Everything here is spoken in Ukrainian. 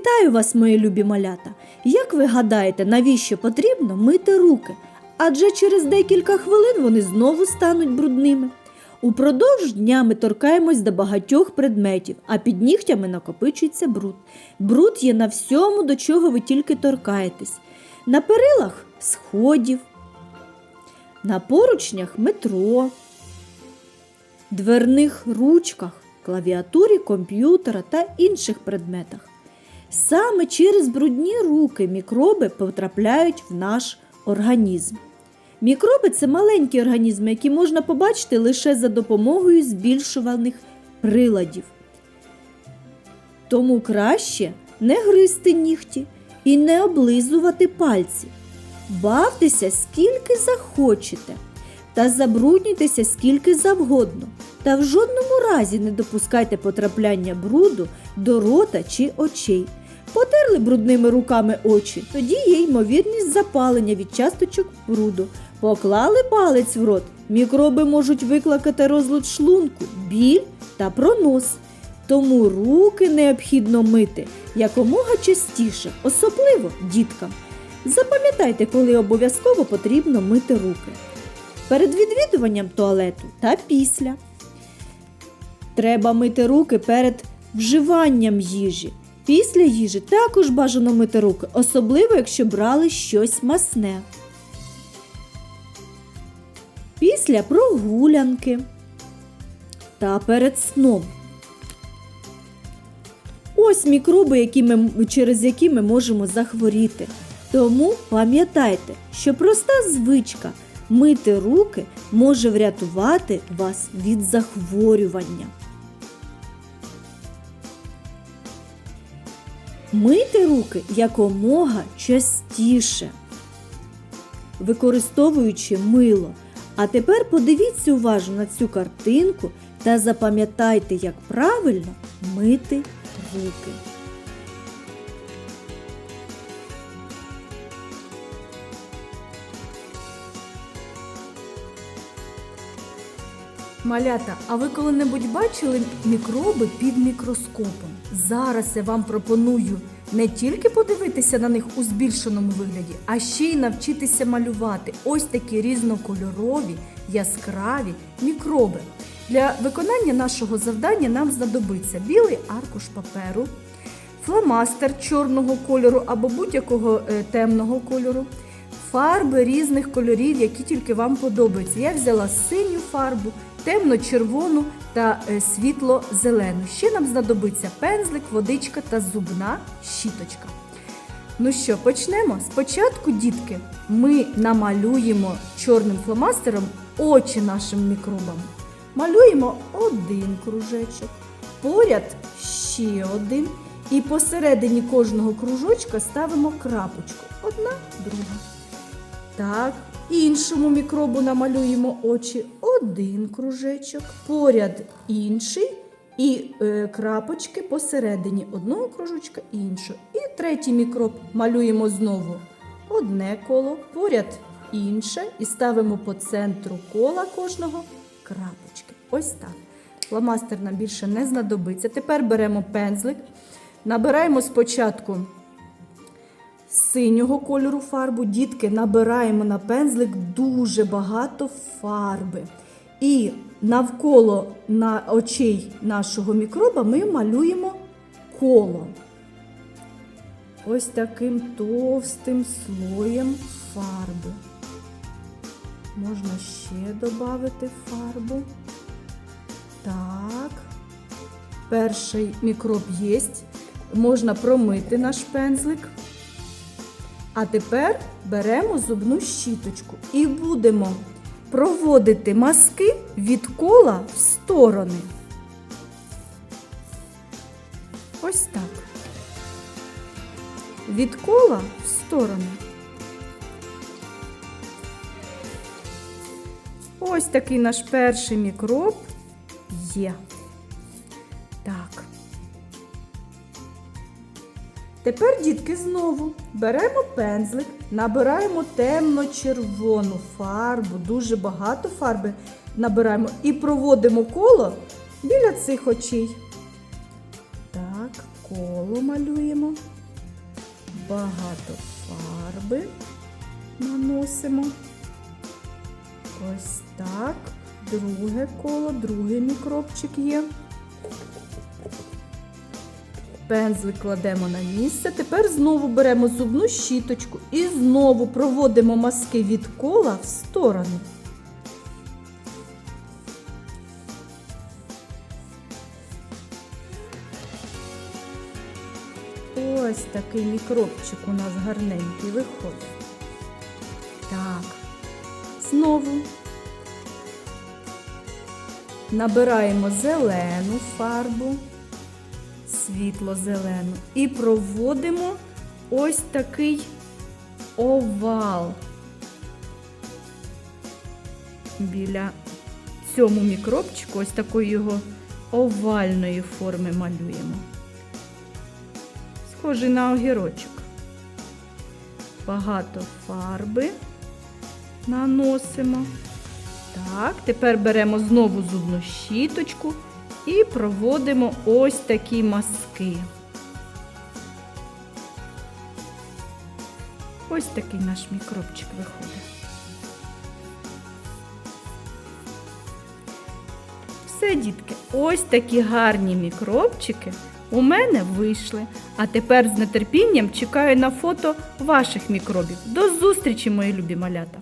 Вітаю вас, мої любі малята! Як ви гадаєте, навіщо потрібно мити руки? Адже через декілька хвилин вони знову стануть брудними. Упродовж дня ми торкаємось до багатьох предметів, а під нігтями накопичується бруд. Бруд є на всьому, до чого ви тільки торкаєтесь. На перилах сходів, на поручнях метро, дверних ручках, клавіатурі комп'ютера та інших предметах. Саме через брудні руки мікроби потрапляють в наш організм. Мікроби це маленькі організми, які можна побачити лише за допомогою збільшуваних приладів. Тому краще не гризти нігті і не облизувати пальці. Бавтеся скільки захочете, та забруднюйтеся скільки завгодно. Та в жодному разі не допускайте потрапляння бруду до рота чи очей. Потерли брудними руками очі, тоді є ймовірність запалення від часточок бруду. Поклали палець в рот, мікроби можуть викликати розлад шлунку, біль та пронос. Тому руки необхідно мити якомога частіше, особливо діткам. Запам'ятайте, коли обов'язково потрібно мити руки. Перед відвідуванням туалету та після. Треба мити руки перед вживанням їжі. Після їжі також бажано мити руки, особливо якщо брали щось масне. Після прогулянки та перед сном. Ось мікроби, які ми, через які ми можемо захворіти. Тому пам'ятайте, що проста звичка мити руки може врятувати вас від захворювання. Мийте руки якомога частіше, використовуючи мило. А тепер подивіться уважно на цю картинку та запам'ятайте, як правильно мити руки. Малята, а ви коли-небудь бачили мікроби під мікроскопом? Зараз я вам пропоную не тільки подивитися на них у збільшеному вигляді, а ще й навчитися малювати ось такі різнокольорові, яскраві мікроби. Для виконання нашого завдання нам знадобиться білий аркуш паперу, фломастер чорного кольору або будь-якого е, темного кольору, фарби різних кольорів, які тільки вам подобаються. Я взяла синю фарбу, темно-червону та е, світло-зелену. Ще нам знадобиться пензлик, водичка та зубна щіточка. Ну що, почнемо? Спочатку, дітки, ми намалюємо чорним фломастером очі нашим мікробам. Малюємо один кружечок, поряд ще один. І посередині кожного кружочка ставимо крапочку. Одна, друга. Так, іншому мікробу намалюємо очі один кружечок, поряд інший і е, крапочки посередині одного кружочка іншого. І третій мікроб малюємо знову одне коло, поряд інше, і ставимо по центру кола кожного крапочки. Ось так. Фломастер нам більше не знадобиться. Тепер беремо пензлик, набираємо спочатку синього кольору фарбу. Дітки набираємо на пензлик дуже багато фарби. І навколо на очей нашого мікроба ми малюємо коло. Ось таким товстим слоєм фарби. Можна ще додати фарбу. Так. Перший мікроб є. Можна промити наш пензлик. А тепер беремо зубну щіточку і будемо проводити маски від кола в сторони. Ось так. Від кола в сторони. Ось такий наш перший мікроб є. Тепер, дітки, знову беремо пензлик, набираємо темно-червону фарбу, дуже багато фарби набираємо і проводимо коло біля цих очей. Так, коло малюємо. багато фарби наносимо. Ось так. Друге коло, другий мікробчик є. Пензлик кладемо на місце. Тепер знову беремо зубну щіточку і знову проводимо мазки від кола в сторони. Ось такий мікробчик у нас гарненький виходить. Так. Знову набираємо зелену фарбу, світло-зелену і проводимо ось такий овал. Біля цьому мікробчику ось такої його овальної форми малюємо. Схожий на огірочок. Багато фарби наносимо. Так, тепер беремо знову зубну щіточку і проводимо ось такі мазки. Ось такий наш мікробчик виходить. Все, дітки, ось такі гарні мікробчики у мене вийшли. А тепер з нетерпінням чекаю на фото ваших мікробів. До зустрічі, мої любі малята!